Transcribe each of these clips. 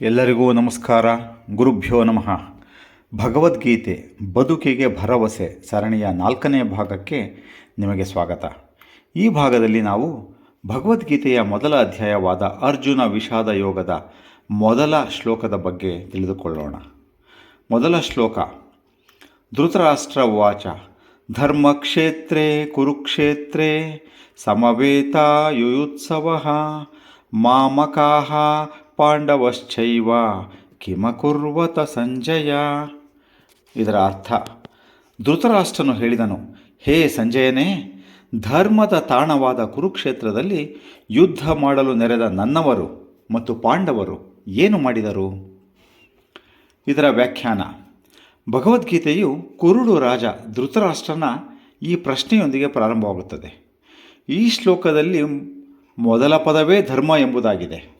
ಎಲ್ಲರಿಗೂ ನಮಸ್ಕಾರ. ಗುರುಭ್ಯೋ ನಮಃ. ಭಗವದ್ಗೀತೆ ಬದುಕಿಗೆ ಭರವಸೆ ಸರಣಿಯ ನಾಲ್ಕನೇ ಭಾಗಕ್ಕೆ ನಿಮಗೆ ಸ್ವಾಗತ. ಈ ಭಾಗದಲ್ಲಿ ನಾವು ಭಗವದ್ಗೀತೆಯ ಮೊದಲ ಅಧ್ಯಾಯವಾದ ಅರ್ಜುನ ವಿಷಾದ ಯೋಗದ ಮೊದಲ ಶ್ಲೋಕದ ಬಗ್ಗೆ ತಿಳಿದುಕೊಳ್ಳೋಣ. ಮೊದಲ ಶ್ಲೋಕ, ಧೃತರಾಷ್ಟ್ರ ವಾಚ ಧರ್ಮಕ್ಷೇತ್ರೇ ಕುರುಕ್ಷೇತ್ರೇ ಸಮವೇತಾಯುಯುತ್ಸವ ಮಾಮಕಾಹ ಪಾಂಡವಶ್ಚೈವ. ಕಿಮಕುರ್ವತ ಸಂಜಯ. ಇದರ ಅರ್ಥ, ಧೃತರಾಷ್ಟ್ರನು ಹೇಳಿದನು, ಹೇ ಸಂಜಯನೇ, ಧರ್ಮದ ತಾಣವಾದ ಕುರುಕ್ಷೇತ್ರದಲ್ಲಿ ಯುದ್ಧ ಮಾಡಲು ನೆರೆದ ನನ್ನವರು ಮತ್ತು ಪಾಂಡವರು ಏನು ಮಾಡಿದರು? ಇದರ ವ್ಯಾಖ್ಯಾನ, ಭಗವದ್ಗೀತೆಯು ಕುರುಡು ರಾಜ ಧೃತರಾಷ್ಟ್ರನ ಈ ಪ್ರಶ್ನೆಯೊಂದಿಗೆ ಪ್ರಾರಂಭವಾಗುತ್ತದೆ. ಈ ಶ್ಲೋಕದಲ್ಲಿ ಮೊದಲ ಪದವೇ ಧರ್ಮ ಎಂಬುದಾಗಿದೆ.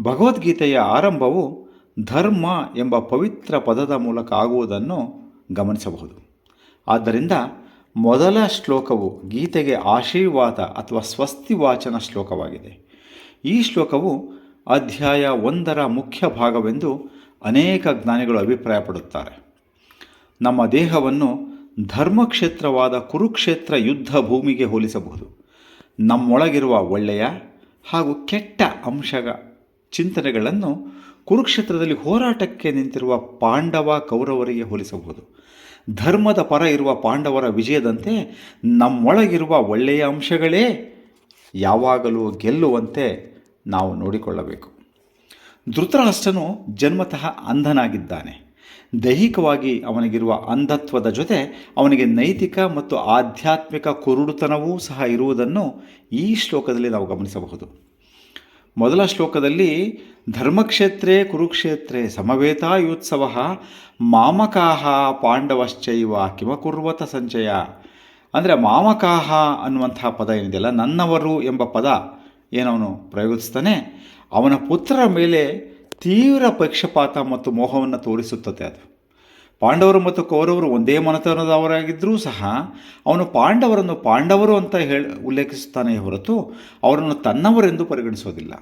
ಭಗವದ್ಗೀತೆಯ ಆರಂಭವು ಧರ್ಮ ಎಂಬ ಪವಿತ್ರ ಪದದ ಮೂಲಕ ಆಗುವುದನ್ನು ಗಮನಿಸಬಹುದು. ಆದ್ದರಿಂದ ಮೊದಲ ಶ್ಲೋಕವು ಗೀತೆಗೆ ಆಶೀರ್ವಾದ ಅಥವಾ ಸ್ವಸ್ತಿ ವಾಚನ ಶ್ಲೋಕವಾಗಿದೆ. ಈ ಶ್ಲೋಕವು ಅಧ್ಯಾಯ ಒಂದರ ಮುಖ್ಯ ಭಾಗವೆಂದು ಅನೇಕ ಜ್ಞಾನಿಗಳು ಅಭಿಪ್ರಾಯಪಡುತ್ತಾರೆ. ನಮ್ಮ ದೇಹವನ್ನು ಧರ್ಮಕ್ಷೇತ್ರವಾದ ಕುರುಕ್ಷೇತ್ರ ಯುದ್ಧ ಭೂಮಿಗೆ ಹೋಲಿಸಬಹುದು. ನಮ್ಮೊಳಗಿರುವ ಒಳ್ಳೆಯ ಹಾಗೂ ಕೆಟ್ಟ ಅಂಶಗ ಚಿಂತನೆಗಳನ್ನು ಕುರುಕ್ಷೇತ್ರದಲ್ಲಿ ಹೋರಾಟಕ್ಕೆ ನಿಂತಿರುವ ಪಾಂಡವ ಕೌರವರಿಗೆ ಹೋಲಿಸಬಹುದು. ಧರ್ಮದ ಪರ ಇರುವ ಪಾಂಡವರ ವಿಜಯದಂತೆ ನಮ್ಮೊಳಗಿರುವ ಒಳ್ಳೆಯ ಅಂಶಗಳೇ ಯಾವಾಗಲೂ ಗೆಲ್ಲುವಂತೆ ನಾವು ನೋಡಿಕೊಳ್ಳಬೇಕು. ಧೃತರಾಷ್ಟ್ರನು ಜನ್ಮತಃ ಅಂಧನಾಗಿದ್ದಾನೆ. ದೈಹಿಕವಾಗಿ ಅವನಿಗಿರುವ ಅಂಧತ್ವದ ಜೊತೆ ಅವನಿಗೆ ನೈತಿಕ ಮತ್ತು ಆಧ್ಯಾತ್ಮಿಕ ಕುರುಡುತನವೂ ಸಹ ಇರುವುದನ್ನು ಈ ಶ್ಲೋಕದಲ್ಲಿ ನಾವು ಗಮನಿಸಬಹುದು. ಮೊದಲ ಶ್ಲೋಕದಲ್ಲಿ ಧರ್ಮಕ್ಷೇತ್ರೇ ಕುರುಕ್ಷೇತ್ರೇ ಸಮವೇತಾಯುತ್ಸವ ಮಾಮಕಾಹ ಪಾಂಡವಶ್ಚೈವ ಕಿಮಕುರ್ವತ ಸಂಚಯ. ಅಂದರೆ ಮಾಮಕಾಹ ಅನ್ನುವಂತಹ ಪದ ಏನಿದೆಯಲ್ಲ, ನನ್ನವರು ಎಂಬ ಪದ ಏನವನು ಪ್ರಯೋಗಿಸ್ತಾನೆ. ಅವನ ಪುತ್ರರ ಮೇಲೆ ತೀವ್ರ ಪಕ್ಷಪಾತ ಮತ್ತು ಮೋಹವನ್ನು ತೋರಿಸುತ್ತದೆ ಅದು. ಪಾಂಡವರು ಮತ್ತು ಕೌರವರು ಒಂದೇ ಮನತನದವರಾಗಿದ್ದರೂ ಸಹ ಅವನು ಪಾಂಡವರನ್ನು ಪಾಂಡವರು ಅಂತ ಹೇಳಿ ಉಲ್ಲೇಖಿಸುತ್ತಾನೆ ಹೊರತು ಅವರನ್ನು ತನ್ನವರೆಂದು ಪರಿಗಣಿಸೋದಿಲ್ಲ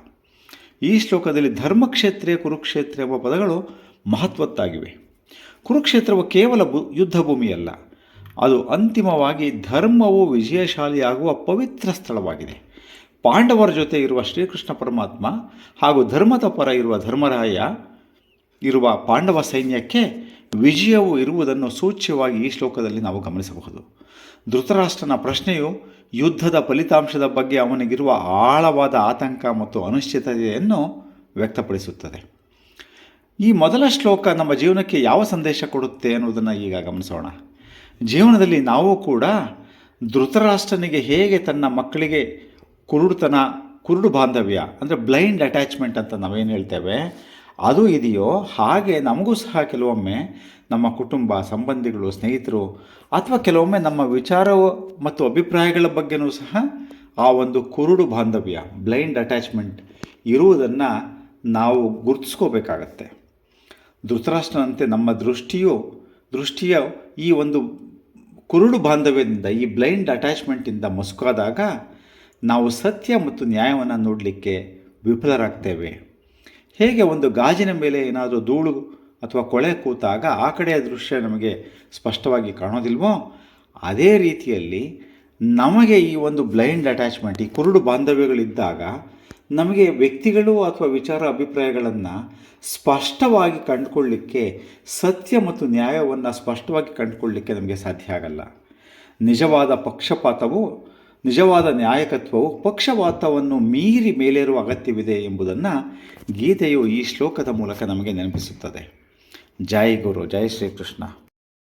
ಈ ಶ್ಲೋಕದಲ್ಲಿ ಧರ್ಮಕ್ಷೇತ್ರ ಕುರುಕ್ಷೇತ್ರ ಎಂಬ ಪದಗಳು ಮಹತ್ವದ್ದಾಗಿವೆ. ಕುರುಕ್ಷೇತ್ರವು ಕೇವಲ ಭೂ ಯುದ್ಧ ಭೂಮಿಯಲ್ಲ ಅದು ಅಂತಿಮವಾಗಿ ಧರ್ಮವು ವಿಜಯಶಾಲಿಯಾಗುವ ಪವಿತ್ರ ಸ್ಥಳವಾಗಿದೆ. ಪಾಂಡವರ ಜೊತೆ ಇರುವ ಶ್ರೀಕೃಷ್ಣ ಪರಮಾತ್ಮ ಹಾಗೂ ಧರ್ಮದ ಪರ ಇರುವ ಧರ್ಮರಾಯ ಇರುವ ಪಾಂಡವ ಸೈನ್ಯಕ್ಕೆ ವಿಜಯವು ಇರುವುದನ್ನು ಸೂಚ್ಯವಾಗಿ ಈ ಶ್ಲೋಕದಲ್ಲಿ ನಾವು ಗಮನಿಸಬಹುದು. ಧೃತರಾಷ್ಟ್ರನ ಪ್ರಶ್ನೆಯು ಯುದ್ಧದ ಫಲಿತಾಂಶದ ಬಗ್ಗೆ ಅವನಿಗಿರುವ ಆಳವಾದ ಆತಂಕ ಮತ್ತು ಅನಿಶ್ಚಿತತೆಯನ್ನು ವ್ಯಕ್ತಪಡಿಸುತ್ತದೆ. ಈ ಮೊದಲ ಶ್ಲೋಕ ನಮ್ಮ ಜೀವನಕ್ಕೆ ಯಾವ ಸಂದೇಶ ಕೊಡುತ್ತೆ ಅನ್ನೋದನ್ನು ಈಗ ಗಮನಿಸೋಣ. ಜೀವನದಲ್ಲಿ ನಾವು ಕೂಡ ಧೃತರಾಷ್ಟ್ರನಿಗೆ ಹೇಗೆ ತನ್ನ ಮಕ್ಕಳಿಗೆ ಕುರುಡುತನ, ಕುರುಡು ಬಾಂಧವ್ಯ, ಅಂದರೆ ಬ್ಲೈಂಡ್ ಅಟ್ಯಾಚ್ಮೆಂಟ್ ಅಂತ ನಾವೇನು ಹೇಳ್ತೇವೆ ಅದು ಇದೆಯೋ ಹಾಗೆ ನಮಗೂ ಸಹ ಕೆಲವೊಮ್ಮೆ ನಮ್ಮ ಕುಟುಂಬ, ಸಂಬಂಧಿಗಳು, ಸ್ನೇಹಿತರು ಅಥವಾ ಕೆಲವೊಮ್ಮೆ ನಮ್ಮ ವಿಚಾರ ಮತ್ತು ಅಭಿಪ್ರಾಯಗಳ ಬಗ್ಗೆನೂ ಸಹ ಆ ಒಂದು ಕುರುಡು ಬಾಂಧವ್ಯ, ಬ್ಲೈಂಡ್ ಅಟ್ಯಾಚ್ಮೆಂಟ್ ಇರುವುದನ್ನು ನಾವು ಗುರುತಿಸ್ಕೋಬೇಕಾಗತ್ತೆ. ಧೃತರಾಷ್ಟ್ರನಂತೆ ನಮ್ಮ ದೃಷ್ಟಿಯು, ದೃಷ್ಟಿಯ ಈ ಒಂದು ಕುರುಡು ಬಾಂಧವ್ಯದಿಂದ, ಈ ಬ್ಲೈಂಡ್ ಅಟ್ಯಾಚ್ಮೆಂಟಿಂದ ಮಸುಕಾದಾಗ ನಾವು ಸತ್ಯ ಮತ್ತು ನ್ಯಾಯವನ್ನು ನೋಡಲಿಕ್ಕೆ ವಿಫಲರಾಗ್ತೇವೆ. ಹೇಗೆ ಒಂದು ಗಾಜಿನ ಮೇಲೆ ಏನಾದರೂ ಧೂಳು ಅಥವಾ ಕೊಳೆ ಕೂತಾಗ ಆ ಕಡೆಯ ದೃಶ್ಯ ನಮಗೆ ಸ್ಪಷ್ಟವಾಗಿ ಕಾಣೋದಿಲ್ವೋ? ಅದೇ ರೀತಿಯಲ್ಲಿ ನಮಗೆ ಈ ಒಂದು ಬ್ಲೈಂಡ್ ಅಟ್ಯಾಚ್ಮೆಂಟ್, ಈ ಕುರುಡು ಬಾಂಧವ್ಯಗಳಿದ್ದಾಗ ನಮಗೆ ವ್ಯಕ್ತಿಗಳು ಅಥವಾ ವಿಚಾರ ಅಭಿಪ್ರಾಯಗಳನ್ನು ಸ್ಪಷ್ಟವಾಗಿ ಕಂಡುಕೊಳ್ಳಿಕ್ಕೆ, ಸತ್ಯ ಮತ್ತು ನ್ಯಾಯವನ್ನು ಸ್ಪಷ್ಟವಾಗಿ ಕಂಡುಕೊಳ್ಳಿಕ್ಕೆ ನಮಗೆ ಸಾಧ್ಯ ಆಗಲ್ಲ. ನಿಜವಾದ ಪಕ್ಷಪಾತವು ನಿಜವಾದ ನ್ಯಾಯಕತ್ವವು ಪಕ್ಷಪಾತವನ್ನು ಮೀರಿ ಮೇಲೇರುವ ಅಗತ್ಯವಿದೆ ಎಂಬುದನ್ನು ಗೀತೆಯು ಈ ಶ್ಲೋಕದ ಮೂಲಕ ನಮಗೆ ನೆನಪಿಸುತ್ತದೆ. ಜೈ ಗುರು, ಜೈ ಶ್ರೀಕೃಷ್ಣ.